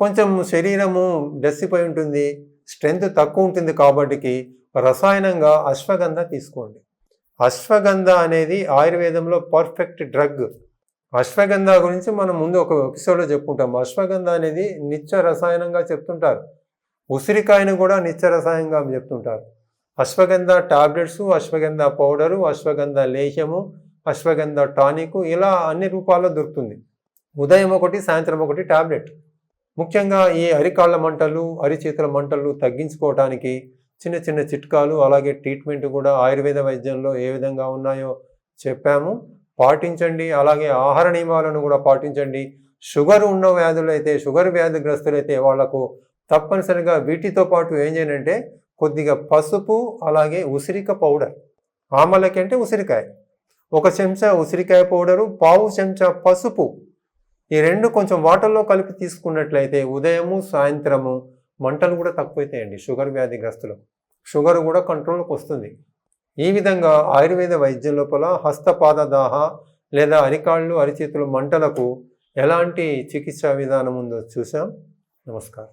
కొంచెం శరీరము డస్సిపోయి ఉంటుంది స్ట్రెంగ్త్ తక్కువ ఉంటుంది కాబట్టికి రసాయనంగా అశ్వగంధ తీసుకోండి. అశ్వగంధ అనేది ఆయుర్వేదంలో పర్ఫెక్ట్ డ్రగ్. అశ్వగంధ గురించి మనం ముందు ఒక ఎపిసోడ్లో చెప్పుకుంటాం. అశ్వగంధ అనేది నిత్య రసాయనంగా చెప్తుంటారు. ఉసిరికాయను కూడా నిత్య రసాయనంగా చెప్తుంటారు. అశ్వగంధ టాబ్లెట్స్ అశ్వగంధ పౌడరు అశ్వగంధ లేహ్యము అశ్వగంధ టానిక్ ఇలా అన్ని రూపాల్లో దొరుకుతుంది. ఉదయం ఒకటి సాయంత్రం ఒకటి టాబ్లెట్. ముఖ్యంగా ఈ అరికాళ్ళ మంటలు అరిచేతుల మంటలు తగ్గించుకోవటానికి చిన్న చిన్న చిట్కాలు అలాగే ట్రీట్మెంట్ కూడా ఆయుర్వేద వైద్యంలో ఏ విధంగా ఉన్నాయో చెప్పాము. పాటించండి. అలాగే ఆహార నియమాలను కూడా పాటించండి. షుగర్ ఉన్న వ్యాధులు అయితే షుగర్ వ్యాధిగ్రస్తులైతే వాళ్ళకు తప్పనిసరిగా వీటితో పాటు ఏం చేయాలంటే కొద్దిగా పసుపు అలాగే ఉసిరిక పౌడర్. ఆమలకి అంటే ఉసిరికాయ. ఒక చెంచా ఉసిరికాయ పౌడరు పావు చెంచా పసుపు. ఈ రెండు కొంచెం వాటర్లో కలిపి తీసుకున్నట్లయితే ఉదయము సాయంత్రము మంటలు కూడా తక్కువైతాయండి షుగర్ వ్యాధిగ్రస్తులు. షుగర్ కూడా కంట్రోల్కి వస్తుంది. ఈ విధంగా ఆయుర్వేద వైద్యం లోపల హస్తపాద దాహ లేదా అరికాళ్ళు అరిచేతులు మంటలకు ఎలాంటి చికిత్సా విధానం ఉందో చూసాం నమస్కారం.